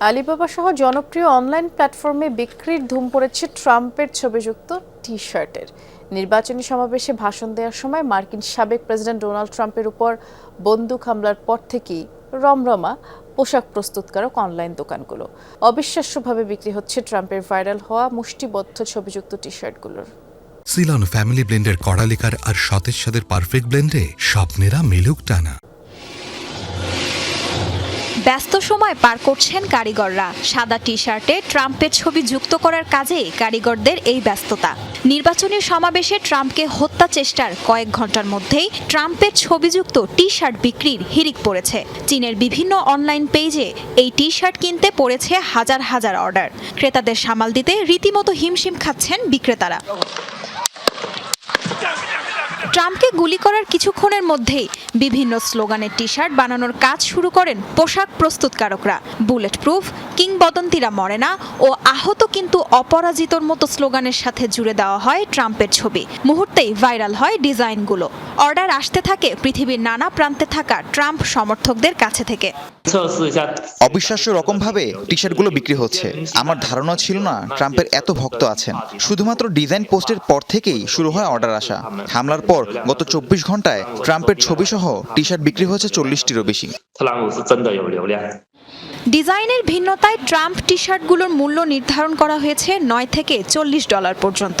Alibaba সহ জনপ্রিয় online প্ল্যাটফর্মে বিক্রির ধুম পড়েছে ট্রাম্পের ছবিযুক্ত টি শার্টের নির্বাচনী সমাবেশে ভাষণ দেওয়ার সময় মার্কিন সাবেক প্রেসিডেন্ট ডোনাল্ড ট্রাম্পের উপর বন্দুক হামলার পর থেকেই রমরমা পোশাক প্রস্তুতকারক অনলাইন দোকানগুলো। অবিশ্বাস্যভাবে বিক্রি হচ্ছে ট্রাম্পের ভাইরাল হওয়া মুষ্টিবদ্ধ ছবিযুক্ত টি শার্টগুলোর সিলন ফ্যামিলি ব্লেন্ডের কড়ালিকার আর সতেজ সাদের পারফেক্ট ব্লেন্ডে স্বপ্নেরা মেলুক টানা। ব্যস্ত সময় পার করছেন কারিগররা। সাদা টি শার্টে ট্রাম্পের ছবি যুক্ত করার কাজে কারিগরদের এই ব্যস্ততা। নির্বাচনী সমাবেশে ট্রাম্পকে হত্যা চেষ্টার কয়েক ঘণ্টার মধ্যেই ট্রাম্পের ছবিযুক্ত টি শার্ট বিক্রির হিরিক পড়েছে। চীনের বিভিন্ন অনলাইন পেজে এই টি শার্ট কিনতে পড়েছে হাজার হাজার অর্ডার। ক্রেতাদের সামাল দিতে রীতিমতো হিমশিম খাচ্ছেন বিক্রেতারা। ট্রাম্পকে গুলি করার কিছুক্ষণের মধ্যেই বিভিন্ন স্লোগানের টি শার্ট বানানোর কাজ শুরু করেন পোশাক প্রস্তুতকারকরা। বুলেট প্রুফ কিংবদন্তিরা মরে না ও আহত কিন্তু অপরাজিতর মতো স্লোগানের সাথে জুড়ে দেওয়া হয় ট্রাম্পের ছবি। মুহূর্তেই ভাইরাল হয় ডিজাইনগুলো। অর্ডার আসতে থাকে পৃথিবীর নানা প্রান্তে থাকা ট্রাম্প সমর্থকদের কাছে থেকে। অবিশ্বাস্য রকমভাবে টি শার্টগুলো বিক্রি হচ্ছে। আমার ধারণা ছিল না ট্রাম্পের এত ভক্ত আছেন। শুধুমাত্র ডিজাইন পোস্টের পর থেকেই শুরু হয় অর্ডার আসা। হামলার পর গত চব্বিশ ঘন্টায় ট্রাম্পের ছবি সহ টি শার্ট বিক্রি হয়েছে চল্লিশটিরও বেশি। ডিজাইনের ভিন্নতায় ট্রাম্প টি শার্টগুলোর মূল্য নির্ধারণ করা হয়েছে নয় থেকে চল্লিশ ডলার পর্যন্ত।